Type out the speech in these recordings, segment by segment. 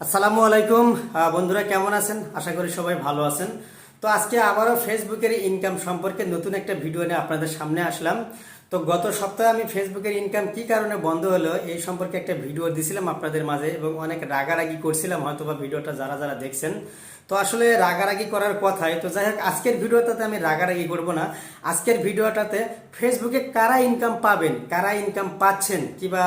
আসসালামু আলাইকুম। বন্ধুরা, কেমন আছেন? আশা করি সবাই ভালো আছেন। তো আজকে আবারও ফেসবুকের ইনকাম সম্পর্কে নতুন একটা ভিডিও নিয়ে আপনাদের সামনে আসলাম। তো গত সপ্তাহে আমি ফেসবুকের ইনকাম কি কারণে বন্ধ হলো, এই সম্পর্কে একটা ভিডিও দিছিলাম আপনাদের মাঝে এবং অনেক রাগারাগি করছিলাম, হয়তোবা ভিডিওটা যারা যারা দেখছেন। তো আসলে রাগারাগি করার কথাই, তো যাই হোক, আজকের ভিডিওটাতে আমি রাগারাগি করব না। আজকের ভিডিওটাতে ফেসবুকে কারা ইনকাম পাবেন, কারা ইনকাম পাচ্ছেন, কিবা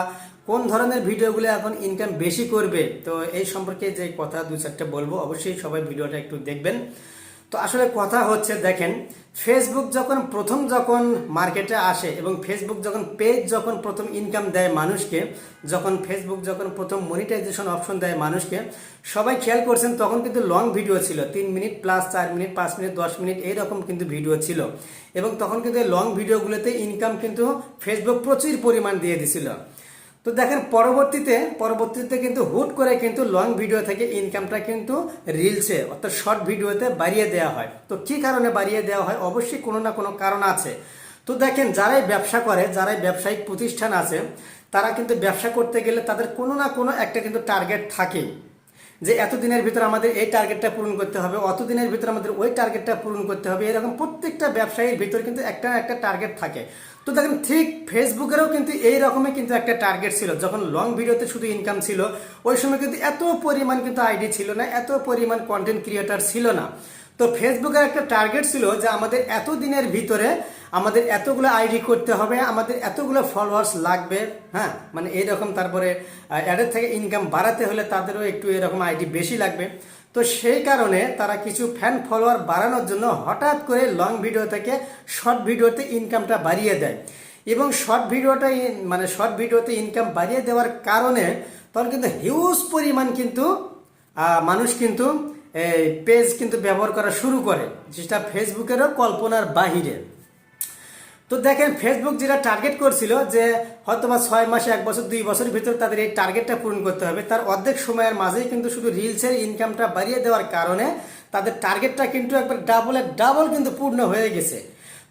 কোন ধরনের ভিডিওগুলো এখন ইনকাম বেশি করবে? তো এই সম্পর্কে যে কথা দু চারটে বলব, অবশ্যই সবাই ভিডিওটা একটু দেখবেন। তো আসলে কথা হচ্ছে, দেখেন ফেসবুক যখন প্রথম যখন মার্কেটে আসে এবং ফেসবুক যখন পেজ যখন প্রথম ইনকাম দেয় মানুষকে, যখন ফেসবুক যখন প্রথম মনিটাইজেশন অপশন দেয় মানুষকে, সবাই খেয়াল করছেন তখন কিন্তু লং ভিডিও ছিল। তিন মিনিট প্লাস চার মিনিট পাঁচ মিনিট দশ মিনিট এইরকম কিন্তু ভিডিও ছিল। এবং তখন কিন্তু লং ভিডিওগুলোতে ইনকাম কিন্তু ফেসবুক প্রচুর পরিমাণ দিয়ে দিছিল। তো দেখেন, পরবর্তীতে পরবর্তীতে কিন্তু হুট করে কিন্তু লং ভিডিও থেকে ইনকামটা কিন্তু রিলসে অর্থাৎ শর্ট ভিডিওতে বাড়িয়ে দেওয়া হয়। তো কি কারণে বাড়িয়ে দেওয়া হয়? অবশ্যই কোনো না কোনো কারণ আছে। তো দেখেন, যারাই ব্যবসা করে, যারাই ব্যবসায়িক প্রতিষ্ঠান আছে, তারা কিন্তু ব্যবসা করতে গেলে তাদের কোনো না কোনো একটা কিন্তু টার্গেট থাকেই। যে এত দিনের ভিতর আমাদের এই টার্গেটটা পূরণ করতে হবে অত দিনের ভিতর আমাদের ওই টার্গেটটা পূরণ করতে হবে, এরকম প্রত্যেকটা ব্যবসায়ীর ভিতর কিন্তু একটা একটা টার্গেট থাকে। তো দেখেন, ঠিক ফেসবুকেরও কিন্তু এই রকমই কিন্তু একটা টার্গেট ছিল। যখন লং ভিডিওতে শুধু ইনকাম ছিল, ওই সময় কিন্তু এত পরিমাণ কিন্তু আইডি ছিল না, এত পরিমাণ কন্টেন্ট ক্রিয়েটার ছিল না। তো ফেসবুকের একটা টার্গেট ছিল যে আমাদের এত দিনের ভিতরে আমাদের এতগুলো আইডি করতে হবে, আমাদের এতগুলো ফলোয়ার্স লাগবে হ্যাঁ? মানে এইরকম তারপরে অ্যাডের থেকে ইনকাম বাড়াতে হলে তাদেরও একটু এরকম আইডি বেশি লাগবে। তো সেই কারণে তারা কিছু ফ্যান ফলোয়ার বাড়ানোর জন্য হঠাৎ করে লং ভিডিও থেকে শর্ট ভিডিওতে ইনকামটা বাড়িয়ে দেয়। এবং শর্ট ভিডিওটা মানে শর্ট ভিডিওতে ইনকাম বাড়িয়ে দেওয়ার কারণে তখন কিন্তু হিউজ পরিমাণ কিন্তু মানুষ কিন্তু এই পেজ কিন্তু ব্যবহার করা শুরু করে, যেটা ফেসবুকেরও কল্পনার বাহিরে। তো দেখেন ফেসবুক যেটা টার্গেট করছিল যে হয়তো বা ছয় মাসে, এক বছর, দুই বছরের ভিতর তাদের এই টার্গেটটা পূরণ করতে হবে। তার অর্ধেক সময়ের মাঝেই কিন্তু শুধু রিলসের ইনকামটা বাড়িয়ে দেওয়ার কারণে তাদের টার্গেটটা কিন্তু একবার ডাবলে ডাবল কিন্তু পূর্ণ হয়ে গেছে।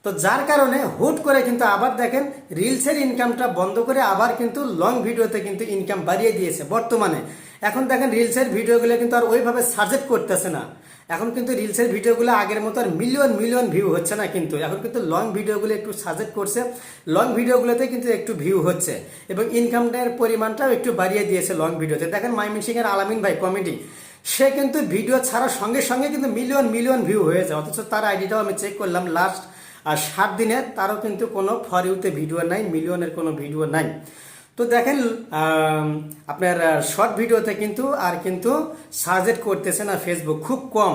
তো যার কারণে হুট করে কিন্তু আবার দেখেন রিলসের ইনকামটা বন্ধ করে আবার কিন্তু লং ভিডিওতে কিন্তু ইনকাম বাড়িয়ে দিয়েছে বর্তমানে। এখন দেখেন রিলসের ভিডিওগুলো কিন্তু আর ওইভাবে সাজেক্ট করতেছে না। এখন কিন্তু রিলসের ভিডিওগুলো আগের মতো আর মিলিয়ন মিলিয়ন ভিউ হচ্ছে না কিন্তু। এখন কিন্তু লং ভিডিওগুলো একটু সাজেক্ট করছে। লং ভিডিওগুলোতে কিন্তু একটু ভিউ হচ্ছে। এবং ইনকামটার পরিমাণটাও একটু বাড়িয়ে দিয়েছে লং ভিডিওতে দেখেন মাইমিনসিংয়ের আলামিন ভাই কমেডি সে কিন্তু ভিডিও ছাড়ার সঙ্গে সঙ্গে কিন্তু মিলিয়ন মিলিয়ন ভিউ হয়ে যায়। অথচ তার আইডিটাও আমি চেক করলাম লাস্ট আর সাত দিনে তারও কিন্তু কোনো ফর ইউতে ভিডিও নাই মিলিয়নের কোনো ভিডিও নাই। তো দেখেন আপনার শর্ট ভিডিওতে কিন্তু আর কিন্তু সাজেট করতেছে না ফেসবুক খুব কম।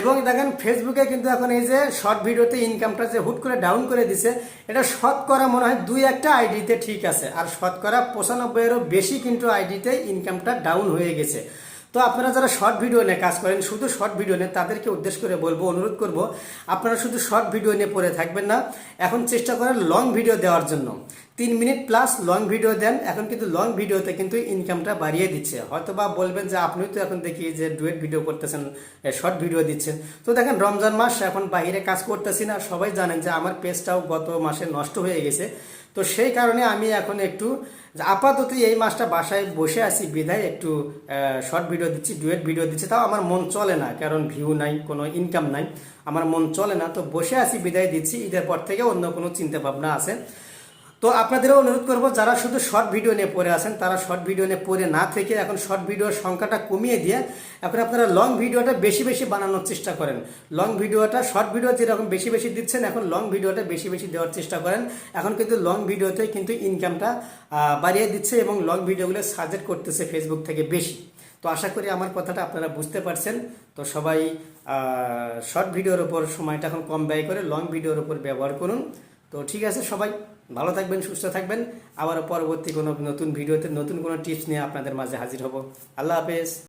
এবং দেখেন ফেসবুকে কিন্তু এখন এই যে শর্ট ভিডিওতে ইনকামটা যে হুট করে ডাউন করে দিছে, এটা শতকরা মনে হয় দুই একটা আইডিতে ঠিক আছে। আর শতকরা পঁচানব্বইয়েরও বেশি কিন্তু আইডিতে ইনকামটা ডাউন হয়ে গেছে। তো আপনারা যারা শর্ট ভিডিও নিয়ে কাজ করেন, শুধু শর্ট ভিডিও নিয়ে তাদেরকে উদ্দেশ্য করে বলব, অনুরোধ করব, আপনারা শুধু শর্ট ভিডিও নিয়ে পড়ে থাকবেন না, এখন চেষ্টা করেন লং ভিডিও দেওয়ার জন্য। তিন মিনিট প্লাস লং ভিডিও দেন। এখন কিন্তু লং ভিডিওতে কিন্তু ইনকামটা বাড়িয়ে দিচ্ছে। হয়তো বা বলবেন যে আপনি তো এখন দেখি যে ডুয়েট ভিডিও করতেছেন শর্ট ভিডিও দিচ্ছেন। তো দেখেন রমজান মাস, এখন বাইরে কাজ করতেছি না। সবাই জানেন যে আমার পেজটাও গত মাসে নষ্ট হয়ে গেছে। তো সেই কারণে আমি এখন একটু আপাতত এই মাসটা বাসায় বসে আছি বিধায় একটু শর্ট ভিডিও দিচ্ছি ডুয়েট ভিডিও দিচ্ছি। তাও আমার মন চলে না, কারণ ভিউ নাই, কোনো ইনকাম নাই। আমার মন চলে না। তো বসে আছি, বিদায় দিচ্ছি। ঈদের পর থেকে অন্য কোনো চিন্তা ভাবনা আছে। তো আপনাদেরও অনুরোধ করব, যারা শুধু শর্ট ভিডিও নিয়ে পড়ে আছেন, তারা শর্ট ভিডিও নিয়ে পড়ে না থেকে এখন শর্ট ভিডিওর সংখ্যাটা কমিয়ে দিয়ে এখন আপনারা লং ভিডিওটা বেশি বেশি বানানোর চেষ্টা করেন। লং ভিডিওটা শর্ট ভিডিও যেরকম বেশি বেশি দিচ্ছেন, এখন লং ভিডিওটা বেশি বেশি দেওয়ার চেষ্টা করেন। এখন কিন্তু লং ভিডিওতে কিন্তু ইনকামটা বাড়িয়ে দিচ্ছে এবং লং ভিডিওগুলো সাজেক্ট করতেছে ফেসবুক থেকে বেশি। তো আশা করি আমার কথাটা আপনারা বুঝতে পারছেন। তো সবাই শর্ট ভিডিওর ওপর সময়টা এখন কম ব্যয় করে লং ভিডিওর ওপর ব্যবহার করুন। তো ঠিক আছে সবাই, ভালো থাকবেন, সুস্থ থাকবেন। আবার পরবর্তী কোনো নতুন ভিডিওতে নতুন কোনো টিপস নিয়ে আপনাদের মাঝে হাজির হব। আল্লাহ হাফেজ।